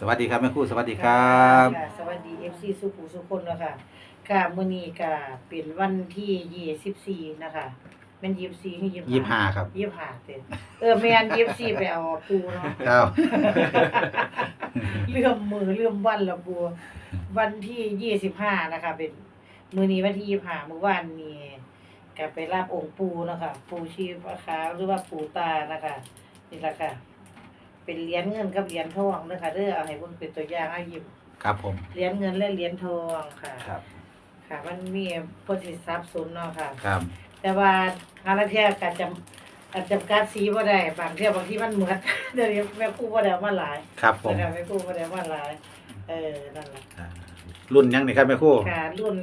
สวัสดีครับแม่ครู่สวัสดีครับ ค่ะสวัสดี FC สุขุสุคนนะคะค่ะมื้อนี้ก็เป็นวันที่24นะคะแม่น24คือ25ยี่ห้าครับ25เด้อเออแม่น24ไปเอาปูเนาะ ครับ เลื่อมมือเลื่อมวันละปูวันที่25นะคะ เป็นมื้อนี้วันที่25เมื่อวานนี้ก็ไปรับองค์ปูเนาะคะ ปูชีพขาวหรือว่าปูตานะคะนี่ล่ะค่ะ เป็นเหรียญเงินกับเหรียญทองเด้อค่ะเด้อเอาให้เบิ่งเป็นตัวอย่างเอายิ้มครับผมเหรียญเงินและเหรียญทองค่ะ ครับค่ะ มันมีโพธิทรัพย์สุนเนาะค่ะ ครับแต่ว่าหาละเที่ยก็จำอาจจำกัดสีบ่ได้บางเที่ยบางที่มันเหมือนเดี๋ยวนี้แม่ครูบ่ได้เอามาหลายครับผมนะคะแม่ครูบ่ได้เอามาหลาย เออนั่นล่ะอ่ารุ่นยังนี่ครับแม่ครู่ค่ะ รุ่น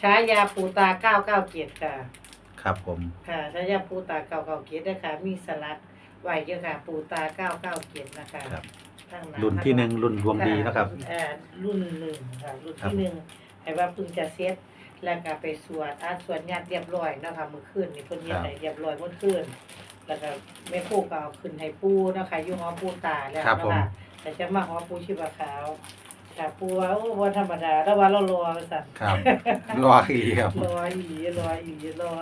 ฉายาปูตา997ค่ะ ครับผม ค่ะฉายาปูตา997ด้วยค่ะมีสลัก ไว้เยอะค่ะ ปูตา997นะคะครับทั้งหารุ่นที่หนึ่งรุ่นดวงดีนะครับ เอ่อรุ่นหนึ่งค่ะ รุ่นครับที่หนึ่งให้ว่าเพิ่งจะเซ็ตแล้วก็ไปสวดอาสวดญาติเรียบร้อยเนาะคะมื้อคืนนี่เพิ่นเฮ็ดให้เรียบร้อยมื้อคืนแล้วก็แม่ครูก็เอาขึ้นให้ปู่เนาะค่ะอยู่หอปู่ตาแล้วครับเนาะผมค่ะแต่จะมาหอปู่ชีพขาวค่ะปู่ว่าโอ้บ่ธรรมดาแล้วว่าเรารอว่าซั่น ครับรออีกครับ รออีหลีรออีหลีรอ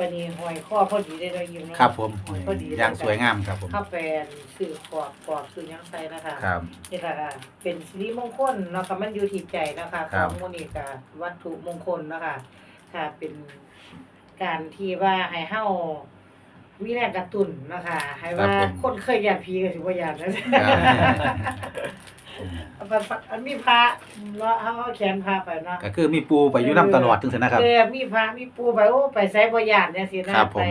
ปานนี้ห้อยข้อพอดีได้เนาะยิ้มเนาะครับผมห้อยพอดีอย่างสวยงามครับผมเข้าแปลนสื่อขอบขอบสื่อหยังใส่นะคะครับนี่แหละค่ะเป็นสิริมงคลเนาะค่ะมันอยู่ที่ใจนะคะขครัอบงโมนิกาวัตถุมงคลเนาะคะค่ะเป็นการที่ว่าให้เฮามีแรงกระตุ้นเนาะคะ ให้ว่าคนเคยยานผีก็สิบ่ยานนะ อันมีพระเนาะเฮาเอาแขนพระไปเนาะก็คือมีปูไปอยู่น้ำตลอดถึงเสนะครับ เออมีพระมีปูไปโอ้ไปไสบ่ยานจังซี่นะครับผม ไป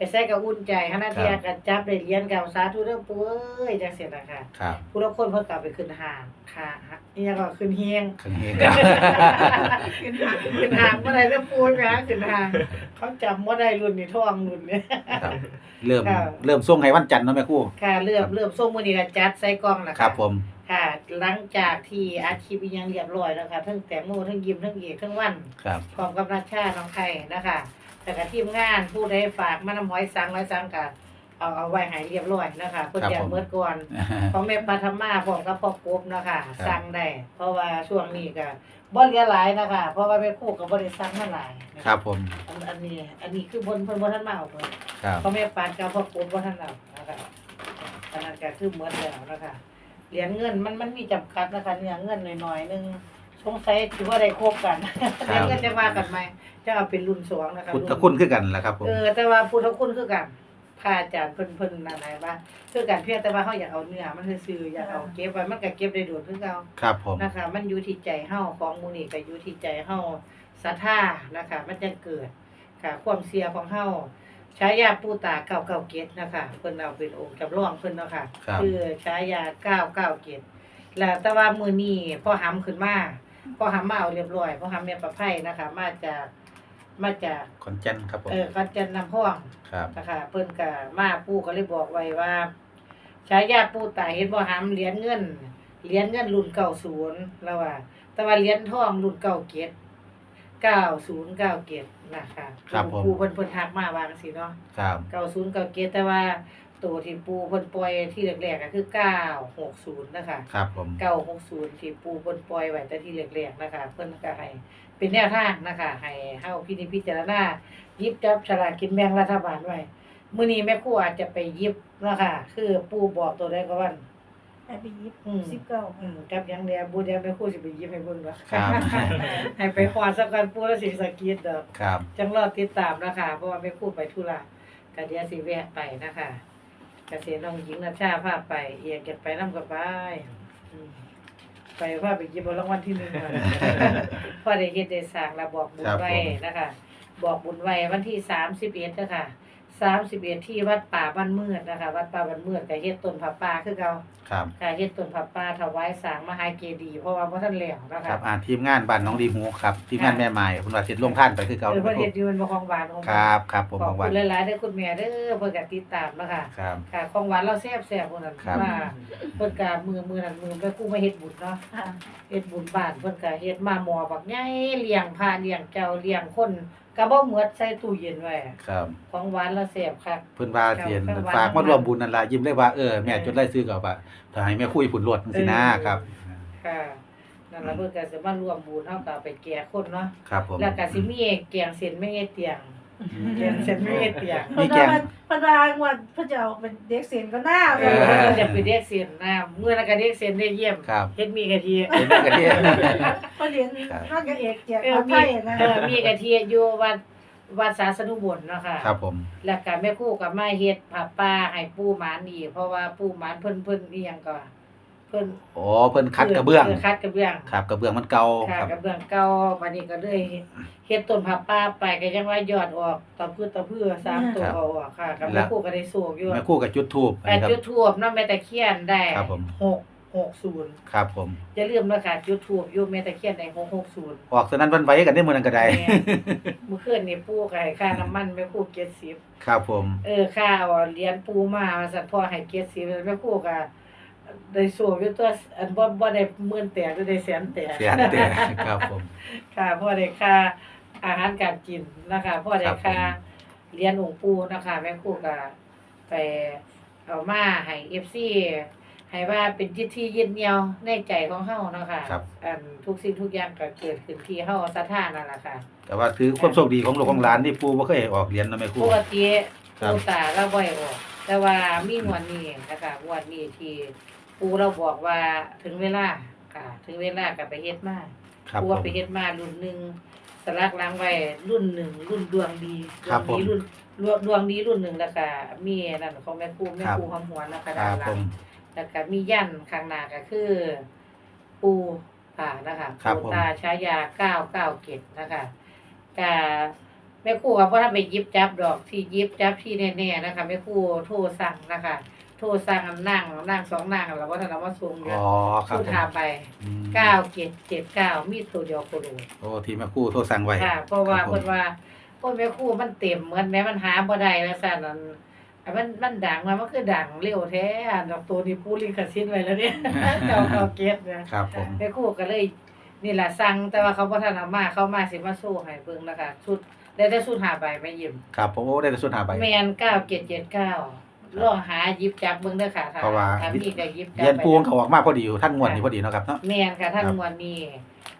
ไปไสก็อุ่นใจคณะเที่ยครับกันจับได้เรียนกับสาธุเด้อปู่เอ้ยจังซี่นะคะครับผู้ละคนเพิ่นกลับไปขึ้นหางค่ะนี่ยังก็ขึ้นเฮียงขังเฮงครับขึ้นหางขึ้นหางเมื่อไรจะปูนไปหาขึ้นหางเขาจำว่าได้รุ่นนี่ท่องรุ่นเนี่ยครับเริ่มครับเริ่มส่งให้วันจันทร์เนาะแม่ครู่ค่ะเริ่มเริ่มส่งมื้อนี้ละจัดใส่กล่องแล้วครับผมค่ะหลังจากที่อาชีพอิหยังเรียบร้อยแล้วค่ะทั้งแตงโมทั้งยิมทั้งเอกทั้งวันครับพร้อมกับนัชชาน้องไข่นะคะ แต่กับทีมงานผู้ใดฝากมาน้ำหอยสังร้อยสังกะเอาเอาไว้ให้เรียบร้อยนะคะเพื่อจะเมื่อก่อนของแม่ปาธรรมาพร้อมกับพ่อกบเนาะค่ะครับสั่สั่งได้ เพราะว่าช่วงนี้ก็บ่เหลือหลายนะคะ เพราะว่าแม่ครูก็บ่ได้สั่งมาหลายนะครับผมอันอันนี้ อันนี้คือเพิ่นเพิ่นบ่ทันมาเอาเพิ่นครับเพราะแม่ปานกับพ่อกบบ่ทันเอานะคะอันนั้นก็คือหมดแล้วนะคะเหรียญเงินมันมันมีจำกัดนะคะเนี่ยเงินหน่อยๆนึง สงสัยสิว่าได้ครบกันเหรียญเงินจะมากันไหมจะเอาเป็นรุ่นสองนะคะพุทธรุ่นคุณคือกันแหละครับผม เออแต่ว่าพุทธคุณคือกันพระอาจารย์เพิ่นเพิ่นนั่นไหนว่าคือกันเพียงแต่ว่าเฮาอยากเอาเนื้อมันซื่อๆอยากเอาเก็บไว้มันก็เก็บได้โดนคือเก่า ครับผม นะคะมันอยู่ที่ใจเฮาของหมู่นี้ก็อยู่ที่ใจเฮาศรัทธานะคะ มันจะเกิดค่ะความเสียของเฮาฉายาปู่ตา997นะคะเพิ่นเอาเป็นองค์จำลองเพิ่นเนาะค่ะครับ คือฉายา997แล้วแต่ว่ามื้อนี้พอหำขึ้นมา พอหำมาเอาเรียบร้อยพอหำแม่ประไพนะคะ มาจากมาจากคอนเจันครับผมเออกัจจันน้ำพ่วงครับ นะคะเพิ่นก็มาปู่ก็เลยบอกไว้ว่าฉายาปู่ตายเห็นบ่หามเหรียญเงินเหรียญเงินรุ่น90แล้วว่า แต่ว่าเหรียญทองรุ่น97 9097นะคะครับผม ปู่เพิ่นเพิ่นทักมาวาจังซี่เนาะ ครับ9097แต่ว่า ตัวที่ปู่เพิ่นปล่อยที่แรกๆก็คือ960นะคะครับผม960ที่ปู่เพิ่นปล่อยไว้แต่ที่แรกๆนะคะ เพิ่นก็ให้เป็นแนวทางนะคะ ให้เฮาพินิจพิจารณาหยิบจับฉลากกินแบ่งรัฐบาลไว้มื้อนี้แม่ครูอาจจะไปหยิบเนาะค่ะคือปู่บอกตัวใดก็วันให้ไปยิบอืมสิบเก้าอืมกับหยังเดียวบ่เดียวแม่ครูสิไปหยิบให้เบิ่งดอกครับให้ไปฮอดสักกันปู่แล้วสิสะกิดดอกครับ จังรอติดตามนะคะเพราะว่าแม่ครูไปธุระก็เดี๋ยวสิแวะไปนะคะเกษตรน้องหญิงนัชชาพาไปเอียเก็บไปนำกับไปอืมไปพาไปหยิบเอารางวัลที่หนึ่งมาพอได้เฮ็ดได้สร้างแล้วบอกบุญครับไว้ผมนะคะ บอกบุญไว้วันที่31นะคะ 31ที่วัดป่าบ้านเมือดนะคะ วัดป่าบ้านเมือดก็เฮ็ดต้นผาป่าคือเก่าครับ ค่ะเฮ็ดต้นผาป่าถวายสร้างมหาเจดีย์เพราะว่าบ่ทันแล้วนะคคะรับอ่าทีมงานบ้านน้องดีฮูครับทีมงานแม่ไม้คุณว่าสิลงท่านไปคือเก่าเออเพิ่นเฮ็ดอยู่มันบ่ของหวานของคมันรับครับผมขอขบองวัคุนณหลายๆเด้อคุณแม่เด้อเพิ่นก็ติดตามนะคะครับ ค่ะของหวานเราแซ่บๆพุ่นน่ะครับมาเพิ่นก็มือมือนั้นมือไปกู้มาเฮ็ดบุญเนาะค่ะเฮ็ดบุญบ้านเพิ่นก็เฮ็ดมาหมอบักใหญ่เลี้ยงพระเลี้ยงเจ้าเลี้ยงคน ก็บ่หมดใส่ตู้เย็นไว้ครับ ของหวานแล้วแซ่บคักเพิ่นว่าเสียนครับฝากมารวมบุญนั่นล่ะยิ้มเลยว่าเออแม่จดรายชื่อก็ว่าถ้าให้แม่คุยผุนรวดจังซี่นะครับ ค่ะนั่นล่ะเพิ่นก็สิมาร่วมบุญเฮาก็เอาไปแก่คนเนาะครับผมแล้วก็สิมีแกงเส้นไม่เฮ็ดเตียง แกงเส้นไม่เฮ็ดเตียงมีเพิ่นแกว่างเพิ่นว่างวดเพิ่นจะเอาเป็นเด็กเสียนก็น่าเอเอออเพิ่นจะไปเรียกเส้นน้ำมื้อนั้นก็เรียกเส้นได้เยี่ยมครับเฮ็ดมีกะทิเห็นไหมกันที่ เพิ่นเรียนนอกจากเอกเจียเออผัดไทมียนะเออมีกะทิอยู่วัดวัดศาสนุบุญเนาะค่ะครับผม แล้วก็แม่ครูก็มาเฮ็ดผ้าป่าให้ปู่หมานอีกเพราะว่าปู่หมานเพิ่นเพิ่นอีหยังก็ เพิ่นโอ้เพิ่นคัดกระเบื้องคัดกระเบื้องครับกระเบื้องมันเก่าค่ะครับ กระเบื้องเก่าบัดนี้ก็เลยเฮ็ดต้นผ้าป่าไปก็ยังว่ายอดออกตะพืชตะพือสามตัวเอาออกค่ะกับแม่ครูก็ได้สูกอยู่แม่คู่กับจุดทูบแปดจุดทูบเนาะแม่ตะเคียนได้ครับผมหกหกศูนย์ครับผมอย่าลืมนะค่ะจุดทูบอยู่แม่ตะเคียนได้หกหกศูนย์ออกสนั้นวันไว้กันได้มื้อนั้นก็ได้แม่มื้อคืนนี่ปู่ก็ให้ค่าน้ำมันแม่ครู70ครับผม เออค่าเอาเหรียญปูมาว่าซั่นพ่อให้เกียรติสิแม่ครูก็ ได้สูบอยู่ตัวอันบ่บ่ได้หมื่นแตกได้แสนแตก เสียแต่ครับผม ค่ะพ่อได้ค่าอาหารการกินนะคะพ่อได้ค่าเหรียญองค์ปู่นะคะแม่ครูก็ไปเอามาให้ FC ให้ว่าเป็นจิตที่ยึดเหนี่ยวในใจของเฮาเนาะค่ะครับ อันทุกสิ่งทุกอย่างก็เกิดขึ้นที่เฮาศรัทธานั่นล่ะค่ะ แต่ว่าถือความโชคดีของลูกของหลานที่ปู่บ่เคยให้ออกเหรียญเนาะแม่ครู ปกติครับ ปูตาเราบ่อยออกแต่ว่ามีงวดนี้นะคะงวดนี้ที่ ปูเราบอกว่าถึงเวลาค่ะ ถึงเวลาก็ไปเฮ็ดมาครับปูผว่าม ไปเฮ็ดมารุ่นหนึ่งสลักล้างไว้รุ่นหนึ่งรุ่นดวงดีดครัวบงผมดีรุ่นดวงดวงดีรุ่นหนึ่งแล้วก็มีนั่นของแม่ครูแม่ครับครูหอมหวนนะคะคด้ารันบหลัผงมแล้วก็มียันข้างหน้าก็คือ ปูป่านะคะครับปูผม ตาฉายาเก้าเก้าเกตนะคะกาแม่ครูว่าพ่อถ้าไปหยิบจับดอกที่หยิบจับที่แน่ๆนะคะแม่ครูโทรสั่งนะคะ โทรสั่งนั่งนั่งสองนั่งแล้วว่าท่านเอามาส่งเยอ๋อะอครับพูดผมถามไปอืมเก้าเกตเจ็ดเก้ามีตัวเดียวโคโดโอ้ที่แม่ครูโทรสั่งไว้ ค่ะ เพราะว่าครับผม เพิ่นว่าพวกแม่ครูมันเต็มเหมือนแม่มันหาบ่ได้แล้วสั่นอันอันมันมันดังมามันคือดังเร็วแท้อันดอกตัวนี้ปูลิขสิทธิ์ไว้แล้วเนี่ยเก่าเก่าเกตเนี่ยครับผม แม่ครูก็เลยนี่แหละสั่งแต่ว่าเขาบ่ทันเอามาเขามาสิมาสู้ให้เบิ่งนะคะชุดได้แต่ชุดหาใบแม่ยิ้มครับผมโอ้ได้แต่สุดหาใบแม่น9779 ลองหาหยิบจับเบิ่งเด้อค่ะถ้าเพราะว่า ถ้ามีก็หยิบจับเหรียญไปปูของเขาออกมาพอดีอยู่ท่านงวดนี้พอดีเนาะครับเนาะ แม่นค่ะท่านครับงวดนี้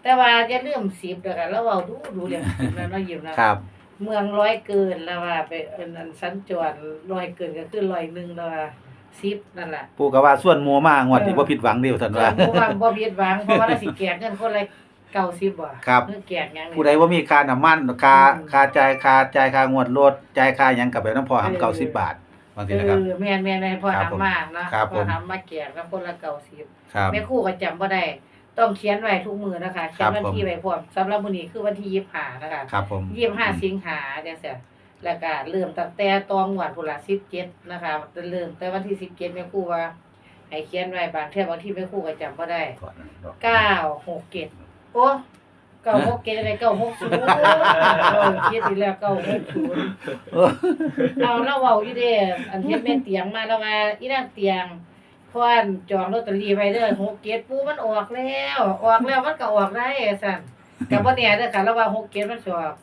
แต่ว่าอย่าลืม10เด้อค่ะแล้วเว้าดูดูเรื่อง10แล้วเนาะยิ้มนะ ครับ เมืองร้อยเกินแล้วว่าไปอันอันสัญจรร้อยเกินก็คือร้อยหนึงแล้วว่า10นั่นล่ะปูก็ว่าส่วนหมัวมางวดนี้บ่ผิดหวังเดียวท่านว่า เพราะว่าบ่ผิดหวังเพราะว่าเราสิแจกเงินคนละ90บ่ครับคือแจกหยังนี่ ผู้ใดว่ามีค่าน้ำมันค่าอืม ค่าจ่ายค่าจ่ายค่างวดรถจ่ายค่าหยังกับไปน้ำพอเออหำเก้าสิบบาท บางทีเอนะครับอแม่นแม่นแม่นพอครับผมทำมาเนาะครับพผอมทำมาแก่ก็คนละเก่าสิบครับ แม่ครู่ก็จำบ่ได้ ต้องเขียนไว้ทุกมือนะคะเขียนวันที่ไว้พร้อมสำหรับมื้อนี้คือวันที่25นะคะ ครับผม25สิงหาจังซี่แล้วก็เริ่มตั้งแต่ตองวดพุ่นละ17นะคะเริ่มแต่วันที่17แม่ครู่ว่าให้เขียนไว้บางเทื่อบางที่แม่ครู่ก็จำบ่ได้967โอ้ 967อะไร960เออคิดอีกแล้ว960เออเอาเราเว้าอยู่เด้อันเฮ็ดแม่นเตียงมาแล้วว่าอีนางเตียงพรานจองลอตเตอรี่ไว้เด้อ6เกตปูมันออกแล้ว ออกแล้วมันก็ออกได้ซั่นก็บ่แน่เด้อค่ะเราว่า6เกตมันสิออก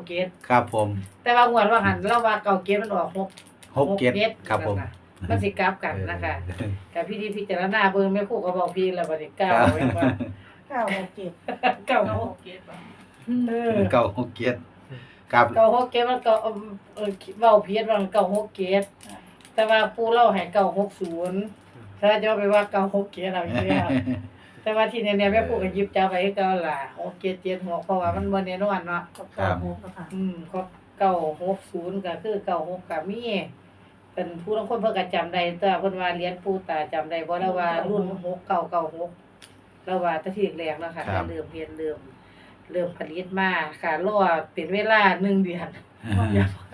9เกตครับผมแต่ว่างวดว่าหันเราว่า9เกตมันออก6หกเจ็ดครับผมมันสิกลับกันนะคะเออก็พี่ดีพิจารณาเบิ่งแม่ครูก็บอกพี่แล้วบัดนี้ครั9บแม่นว่า เก้าหกเจ็ด9เก้าหกเจ็ดเออเก้าหกเจ็ดครับ9 6เกตมันก็เออเออเว้าเพี้ยนว่า9 6เกตแต่ว่าปู่เล่าให้960ถ้าจะเอาไปว่าเก้าหกเกียร์เราอยู่แล้วแต่ว่าที่เนี่ยแม่ปู่ก็หยิบจับไปเก้าล่ะหกเกียร์เจ็ดหกเพราะว่ามันบ่แน่นอนเนาะกับเก้าหกนะคะอืมก็เก้าหกศูนย์ก็คือเก้าหกก็มีเป็นผู้ลางคนเพิ่นก็จำได้แต่เพิ่นว่าเรียนปู่ตาจำได้บ่แล้วว่ารุ่นหกเก้าเก้าหก แล้วว่าแตะทีแรกเนาะค่ะครับ เริ่มเรียนเริ่มเริ่มผลิตมาค่ะรอเป็นเวลาหนึ่งเดือน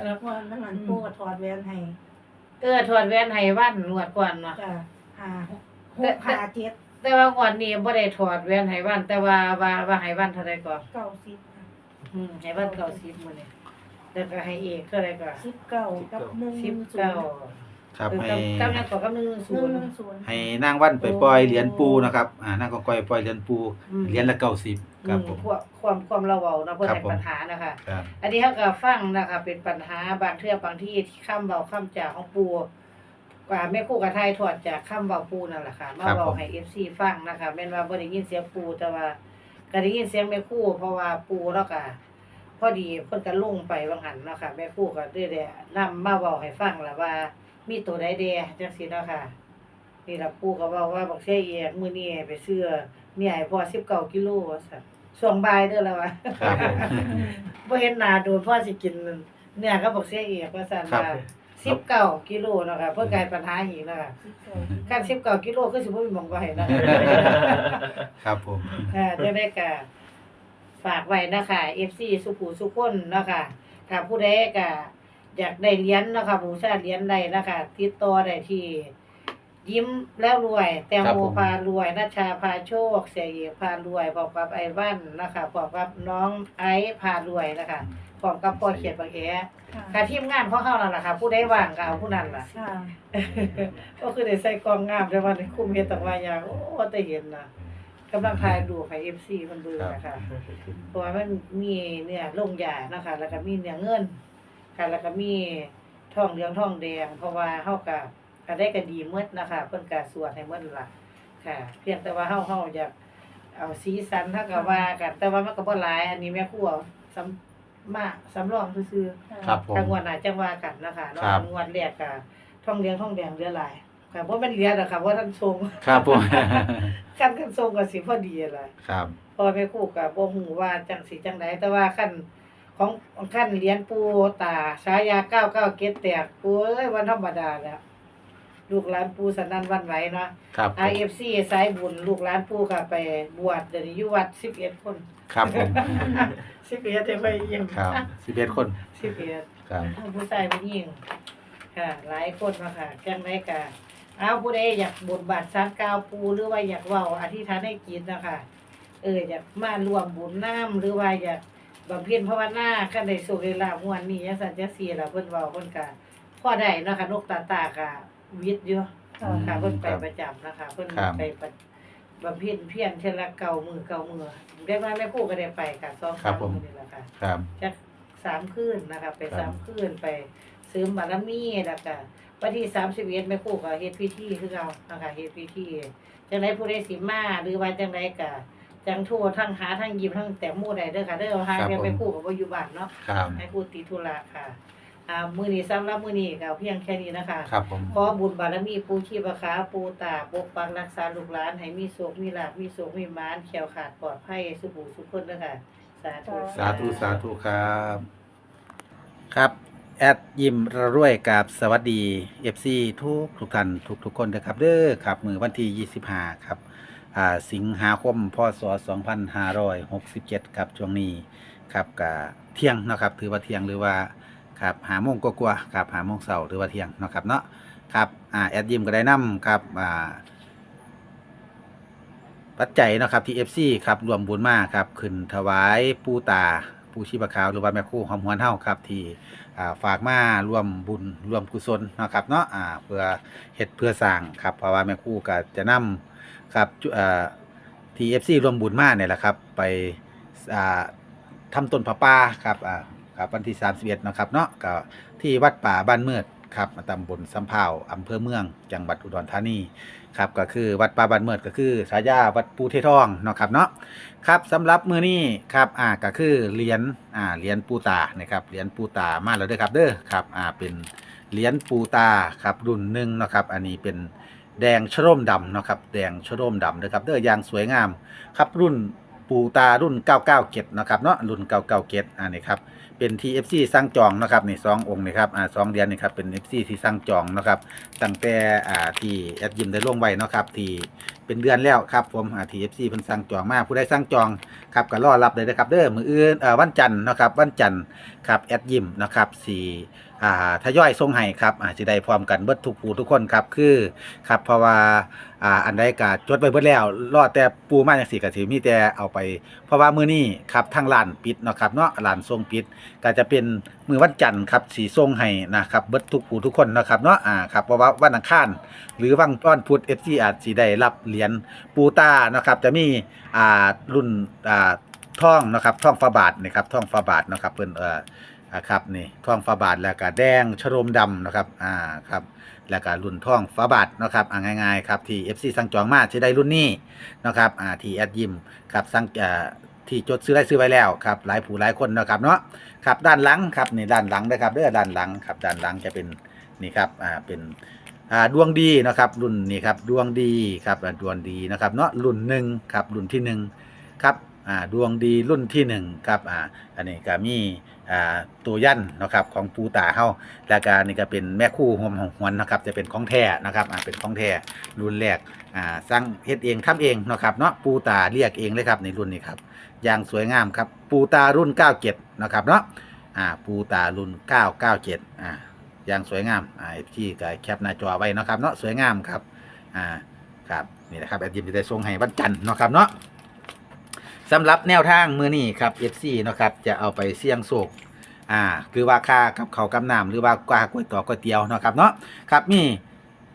แล้วพอนั่นมันปูก็ถอดแหวนให้เออถอดแว่นให้วันนวดก่อนเนาะ จ้ะห้าหกหกห้าเจ็ดแต่ว่างวดนี้บ่ได้ถอดแว่นให้วัน แต่ว่าว่าว่าให้วันเท่าใดก่อนเก้าสิบค่ะอืมให้วันเก้าสิบมื้อนี้แล้วก็ให้เอกเท่าใดก่อนสิบเก้ากับหนึ่งสิบศูนเก้าย์ ครับเออให้ กำกำยังก่อกับหนึ่งหศูนึ่งนย์หนึ่งศูนย์ให้นางวันไปปล่อยเหรียญปูนะครับอ่านางก็ปล่อยปล่อยเหรียญปูอืมเหรียญละเก้าสิบครับผมพวกความความเราเว้านะเพื่อครับให้ผม ปัญหานะคะ ครับ อันนี้เขาก็ฟังนะคะเป็นปัญหาบางเทื่อบางที่ที่ข้ามเบาข้ามจ่าของปูกว่าแม่ครู่กับไทยถอดจากข้ามเบาปูนั่นแหละค่ะมาเบาให้เอฟซีฟังนะคะแม่นว่าบ่ได้ยินเสียงปูแต่ว่าก็ได้ยินเสียงแม่ครู่เพราะว่าปูแล้วก็พอดีเพิ่นก็ลงไปบางหันเนาะค่ะแม่ครู่ก็ได้ได้นำมาเว้าให้ฟังแล้วว่า มีตัวใดแดจังซี่เนาะค่ะ นี่ล่ะปูก็เว้าว่าบักเสียเอกมื้อนี้ให้ไปซื้อเนี่ยให้พ่อ19กิโลว่าซั่นช่วงบ่ายเด้อแล้วว่าครับผม บ่เห็นหน้าโดนพ่อสิกินเนื้อก็บอกเสียเอกว่าซั่นครับว่า19กิโลเนาะค่ะเพื่อกลายปัญหาอีกเนาะค่ะการ19กิโลคือสิบ่มีหม่องไว้เนาะครับผมค่ะจะได้ก็ฝากไว้นะคะ FC สุภูสุคนเนาะค่ะถ้าผู้ใดก็ อยากได้เหรียญเนาะค่ะบูชาเหรียญใดนะคะติดต่อได้ที่ ยิ้มแล้วรวย แตงโมพารวยนัชชาพาโชค เสียเอกพารวยพร้อมกับไอวันนะคะพร้อมกับน้องไอซ์พารวยนะคะพร้อมกับพ่อเขียนบางแอค่ะค่ะทีมงานของเขานั่นแหละค่ะผู้ใดว่างก็เอาผู้นั้นล่ะค่ะก็คือได้ใส่กล้องงามแต่ว่าในคุมเฮ็ดต่างว่าอย่างโอ้แต่เห็นนะกำลังถ่ายดูให้ FC มันเบิ่งนะคะเพราะว่ามันมีเนื้อลงยานะคะ แล้วก็มีเนื้อเงิน ค่ะแล้วก็มีทองเหลืองทองแดง เพราะว่าเฮาก็ก็ได้ก็ดีหมดนะคะเพิ่นก็สวดให้หมดล่ะค่ะ เพียงแต่ว่าเฮาเฮาอยากเอาสีสันเฮาก็ว่ากันแต่ว่ามันก็บ่หลายอันนี้แม่ครัวสำมาสำรองซื่อๆครับผม ทางงวดหน้าจังว่ากันนะคะเนาะครับ งวดแรกก็ท่องเหลี้ยงท่องแดงเหลือหลายค่ะบ่แม่นเหลือดอกค่ะเพราะท่านทรง ครับผม คันกันทรงก็สิพอดีล่ะ ครับเพอแม่ครูก็บ่ฮู้ว่าจังสิจังไดแต่ว่าคัน ของคันเหรียญปูตาฉายา99เกตแตกปูเอ้ยวันธรรมดาแล้ว ลูกหลานปูสนั่นหวันไหวเนาะครับผม IFC สายบุญลูกหลานปูก็ไปบวชเดี๋ยวนี้อยู่วัด11คนครับผม11ได้ไปเยี่ยมครับสิบเอ็ดคน11ครับทั้งผู้ชายผู้หญิงค่ะ หลายคนมาค่ะจังไดกะเอาผู้ใดอยากบนบาทสารกาวปูหรือว่าอยากเว้าอธิษฐานให้กินนะคะเอออยากมารวมบุญน้ำหรือว่าอยาก บำเพ็ญภาวนาคันได้สุขได้ลาภม่วนนี้จังซั่นจังซี่ล่ะเพิ่นเว้าเพิ่นก็พอได้เนาะค่ะนกตาตากะวิทย์อยู่ค่ะค่ะเพิ่นไปครับประจำนะคะเพิ่นครับไปปฏิบำเพ็ญเพียรเทื่อละเก่ามือเก่ามือได้มาแม่ครูก็ได้ไปค่ะสองครัสาบมผมมื้อนี่แหละค่ะ ครับ จักสามคืนนะคะไปครับ สามคืนไปเสริมบารมีแล้วก็วันที่สามสิบเอ็ดแม่ครู่ก็เฮ็ดพิธีคือเรานะคะเฮ็ดพิธีจังไดผู้ใดสิมาหรือว่าจังไดก็ จังโทรทั้งหาทั้งยิ้มทั้งแต้มหมู่ใดเด้อค่ะเด้อหาแม่แม่ครู่ก็บ่อยู่บ้านเนาะครับแม่ครู่ติดธุระค่ะอ่ามื้อนี้สำหรับมื้อนี้ก็เอาเพียงแค่นี้นะคะครับผมขอบุญบารมีปูชีพขาปูตาปกปักรักษาลูกหลานให้มีโชคมีลาภมีโชคมีหมานแคล้วขาดปลอดภัยสุขสุขคนเด้อค่ะสาธุสาธุสาธุครับ ครับแอดยิมระรวยกับสวัสดี FC ทุกทุกท่านทุกทุกคนนะครับเด้อครับมือวันที่25ครับ อ่าสิงหาคมพศ2567ครับช่วงนี้ครับกับเที่ยงนะครับถือว่าเที่ยงหรือว่าครับหาโมงกว่าๆครับหาโมงเสาร์หรือว่าเที่ยงนะครับเนาะครับอ่าแอดยิมก็ได้นำครับอ่าปัจจัยนะครับที่ FC ครับรวมบุญมากครับขึ้นถวายปูตาปูชีพขาวหรือว่าแม่คู่หอมหวนเฮาครับที่อ่าฝากมาร่วมบุญร่วมกุศลนะครับเนาะเพื่อเฮ็ดเพื่อสร้างครับเพราะว่าแม่คู่ก็จะนำ ครับจุอ่าที่ FC รวมบุญมาเนี่ยแหละครับ ไปอ่าทำต้นผาป่าครับครับวันที่ 31นะครับเนาะก็ที่วัดป่าบ้านเมือดครับตำบลสำเภาอำเภอเมือง จังหวัดอุดรธานีครับก็คือวัดป่าบ้านเมือดก็คือฉายาวัดปูเททองเนาะครับเนาะครับสำหรับมือนี้ครับอ่าก็คือเหรียญอ่าเหรียญปูตานะครับเหรียญปูตามาแล้วเด้อครับเด้อครับอ่าเป็นเหรียญปูตาครับรุ่นหนึ่งเนาะครับ อันนี้เป็น แดงชโรมดำเนาะครับแดงชโรมดำเด้อครับเด้ออย่างสวยงามครับรุ่นปูตารุ่น 997เนาะครับเนาะรุ่น 997อันนี้ครับเป็น TFC สร้างจองนะครับนี่สององค์นี่ครับอ่าสองเหรียญนี่ครับเป็น FC ที่สร้างจองนะครับตั้งแต่อ่าที่แอดยิมได้ลงไว้เนาะครับที่เป็นเดือนแล้วครับผมอ่าทีเอฟซีเพิ่นสั่งจองมาผู้ใดสั่งจองครับก็รอรับเลยนะครับเด้อมืออื่นเอ่อวันจันทร์นะครับวันจันทร์ครับแอดยิมนะครับสี่ อ่าทยอยส่งให้ครับอาจจะได้พร้อมกันเบิดทุกผู้ทุกคนครับคือครับเพราะว่าอ่าอันใดก็จดไว้เบิดแล้วรอดแต่ปูมาจังซี่ก็สิมีแต่เอาไป เพราะว่ามื้อนี้ครับทางร้านปิดเนาะครับเนาะร้านส่งปิด ก็จะเป็นมื้อวันจันทร์ครับสีส่งให้นะครับเบิดทุกผู้ทุกคนเนาะครับเนาะอ่าครับเพราะว่าวันอังคารหรือวันวันพุธ FC อาจสิได้รับเหรียญปูตานะครับจะมีอ่ารุ่นอ่าท่องนะครับท่องฟ้าบาทนะครับท่องฟ้าบาทนะครับเพิ่นเอ่อ อ่าครับนี่ท่องฟ้าบาทแล้วก็แดงชโรมดำนะครับอ่าครับแล้วก็รุ่นท่องฟ้าบาทนะครับอ่าง่ายๆครับที่ FC สั่งจองมาจะได้รุ่นนี้นะครับอ่าที่แอดยิมครับสั่งอ่าที่จดซื้อได้ซื้อไว้แล้วครับหลายผู้หลายคนนะครับเนาะครับด้านหลังครับนี่ด้านหลังนะครับเด้อด้านหลังครับด้านหลังจะเป็นนี่ครับอ่าเป็นอ่าดวงดีนะครับรุ่นนี้ครับดวงดีครับดวงดีนะครับเนาะรุ่นหนึ่งครับรุ่นที่หนึ่งครับอ่าดวงดีรุ่นที่หนึ่งครับอ่าอันนี้ก็มี อ่าตัวยันนะครับของปูตาเฮาแล้วก็นี่ก็เป็นแม่คู่หวมหวนนะครับจะเป็นของแท้นะครับอ่าเป็นของแท้รุ่นแรกอ่าสร้างเฮ็ดเองทำเองนะครับเนาะปูตาเรียกเองเลยครับในรุ่นนี้ครับอย่างสวยงามครับปูตารุ่น 97นะครับเนาะอ่าปูตารุ่น 997อ่าอย่างสวยงามอ่าที่ก็แคปหน้าจอไว้นะครับเนาะสวยงามครับอ่าครับนี่นะครับแอดยิมจะได้ส่งให้วันจันทร์นะครับเนาะ สำหรับแนวทางมือนี้ครับ FC เนาะครับจะเอาไปเสี่ยงโชคอ่าคือว่าค่ากับเขาวกับน้ำหรือว่าค่าก๋วยต่อก๋วยเตี๋ยวเนาะครับเนาะครับมี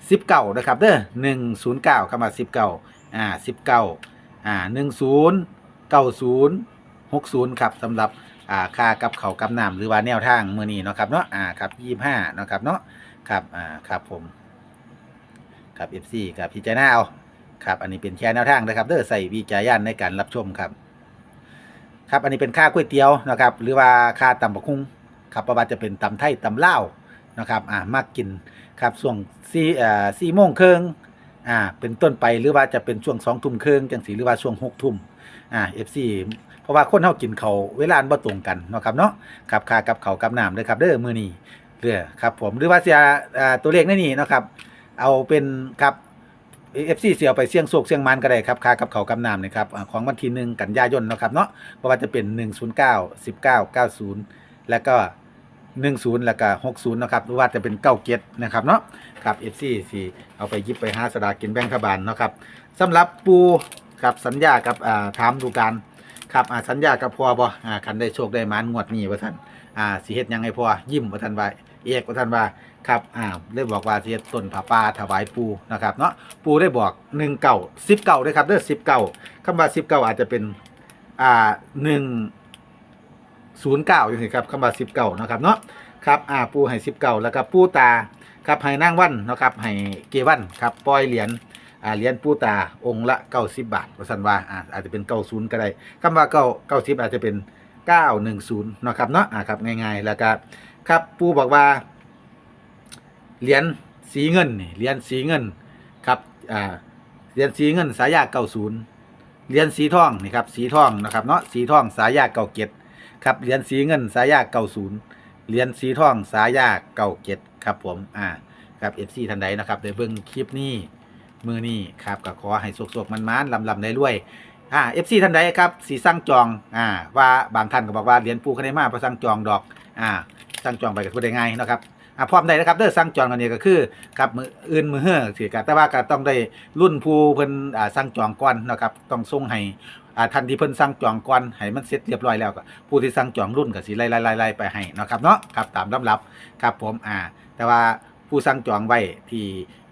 สิบเก้านะครับเด้อหนึ่งศูนย์เก้าคำว่าสิบเก้าอ่าสิบเก้าอ่าหนึ่งศูนย์เก้าศูนย์หกศูนย์ครับสำหรับอ่าค่ากับเขาวกับน้ำหรือว่าแนวทางมือนี้เนาะครับเนาะอ่าครับยี่ห้าเนาะครับเนาะครับอ่าครับผมครับเอฟซีกับพิจารณาเอาครับอันนี้เป็นแค่แนวทางนะครับเด้อใส่วิจารณญาณในการรับชมครับ ครับอันนี้เป็นค่าก๋วยเตี๋ยวนะครับ หรือว่าค่าตำบักหุ่งครับประมาณจะเป็นตำไทยตำเลาวนะครับอ่ามากกินครับช่วงสี่เอ่อสี่โมงครึ่งอ่าเป็นต้นไปหรือว่าจะเป็นช่วงสองทุ่มครึ่งจังสีหรือว่าช่วงหกทุ่มอ่าเอฟซีเพราะว่าคนเฮากินเขาวเวลาอันบ่ตรงกันเนาะครับเนาะครับค่ากับเขาวกับน้ำเด้อครับเด้อมือนี้เด้อครับผมหรือว่าเสียอ่าตัวเลขในนี่เนาะครับ เอาเป็นครับ เอฟซีเสียไปเสี่ยงโศกเสี่ยงมันก็ได้ครับค่ากับเขาวกับน้ำนะครับอ่าของวันที่หนึ่งกันยายนเนาะครับเนาะเพราะว่าจะเป็น 109 19 90 แล้วก็ 10 แล้วก็ 60 นะครับหรือว่าจะเป็น97นะครับเนาะครับ FC สิเอาไปหยิบไปหาสลากกินแบ่งรัฐบาลเนาะครับสำหรับปูครับสัญญากับอ่าถามดูการครับอ่าสัญญากับพ่อบอ่าคันได้โชคได้หมานงวดนี้ว่าท่านอ่าสิเฮ็ดหยังให้พ่อยิ้มว่าท่านว่าเอกว่าท่านว่า ครับอ่าได้บอกว่าเฮ็ดต้นผาป่าถวายปูนะครับเนาะปูได้บอก1เก่า10เก่าด้วยครับเด้อ10เก่าคำว่า10เก่าอาจจะเป็นอ่าหนึ่งศูนย์เก้าอย่างนี้ครับคำว่าสิบเก้านะครับเนาะครับอ่าปูให้สิบเก้าแล้วก็ปูตาครับให้นางวันนะครับให้เกวันครับปล่อยเหรียญอ่าเหรียญปูตาองค์ละเก้าสิบบาทว่าสันว่าอ่าอาจจะเป็นเก้าศูนย์ก็ได้คำว่าเก้าเก้าสิบอาจจะเป็นเก้าหนึ่งศูนย์นะครับเนาะอ่าครับง่ายๆแล้วก็ครับปูบอกว่า เหรียญสีเงินนี่เหรียญสีเงินครับอ่าเหรียญสีเงินสายาเก้าศูนย์เหรียญสีทองนี่ครับสีทองนะครับเนาะสีทองสายาเก่าเก็ดครับเหรียญสีเงินสายาเก่าศูนย์เหรียญสีทองสายาเก่าเก็ดครับผมอ่าครับเอฟซีทันใดนะครับได้เบิ่งคลิปนี้มือนี้ครับก็ขอให้สกๆมันๆลำๆได้รวยอ่าเอฟซีทันใดครับสีสั่งจองอ่าว่าบางท่านก็บอกว่าเหรียญปูคะแนนมาเพราะสั่งจองดอกอ่าสั่งจองไปก็พูดได้ง่ายนะครับ อ่าพร้อมได้นะครับเด้อสั่งจองกันนี่ก็คือครับมืออื่นมือเฮ้อสิกะแต่ว่าก็ต้องได้รุ่นผู้เพิ่นอ่าสั่งจองก่อนนะครับต้องส่งให้อ่าทันที่เพิ่นสั่งจองก่อนให้มันเสร็จเรียบร้อยแล้วก็ผู้ที่สั่งจองรุ่นก็สิไล่ๆๆๆไปให้นะครับเนาะครับตามลำดับครับผมอ่าแต่ว่าผู้สั่งจองไว้ที่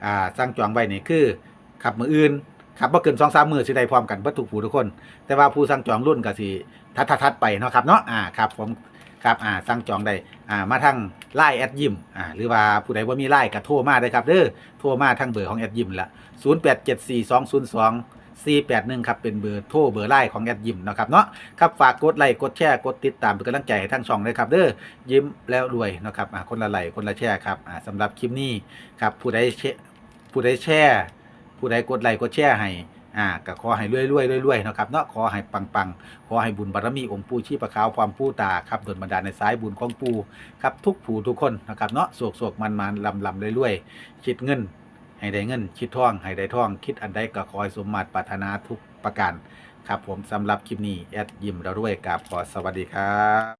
อ่าสั่งจองไว้นี่คือครับมืออื่นครับบ่เกิน2-3มื้อสิได้พร้อมกันเบิดทุกผู้ทุกคน แต่ว่าผู้สั่งจองรุ่นก็สิทัดๆๆไปเนาะครับเนาะอ่าครับผม ครับอ่าสั่งจองได้อ่ามาทางไลน์แอดยิมอ่าหรือว่าผู้ใดบ่ามีไลน์ก็โทรมาได้ครับเด้อโทรมาทางเบอร์ของแอดยิมละ0874202481 ครับ เป็นเบอร์โทรเบอร์ไลน์ของแอดยิมนะครับเนาะครับฝากกดไลค์กดแชร์กดติดตามเป็นกำลังใจให้ทั้งช่องเลยครับเด้อยิ้มแล้วรวยนะครับอ่าคนละไลค์คนละแชร์ครับอ่าสำหรับคลิปนี้ครับผู้ใดแชร์ผู้ใดแชร์ผู้ใดกดไลค์กดแชร์ให้ อ่าก็ขอให้รวยรวยรวยรวยนะครับเนาะขอให้ปังปังขอให้บุญบารมีองค์ปู่ชีพะขาวความผู้ตาครับดลบันดาลในสายบุญของปู่ครับทุกผู้ทุกคนนะครับเนาะโศกโศกมันมันลำลำรวยรวยคิดเงิน ให้ได้เงิน คิดท่องให้ได้ท่อง คิดอันใดก็คอยสมมาตรปรารถนาทุกประการครับผมสำหรับคลิปนี้แอดยิมเราด้วยกับขอสวัสดีครับ